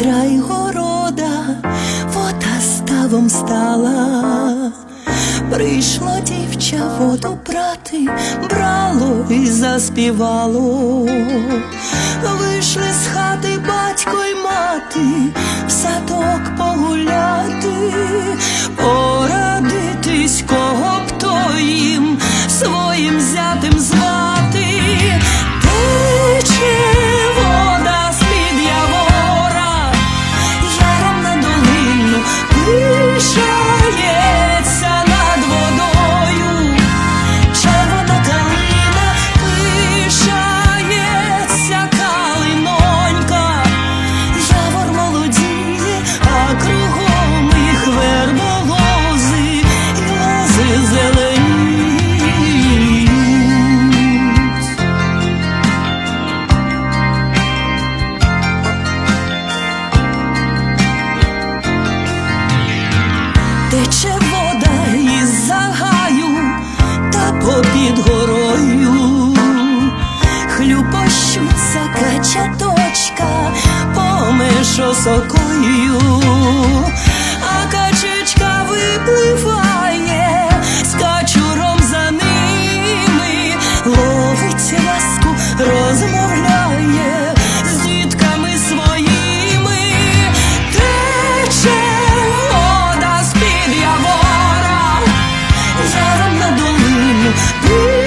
край города, вода ставом стала. Прийшло дівча воду брати, брало і заспівало. Вийшли з хати батько й мати, попід горою, хлюпощуться качаточка поміж осокою. Be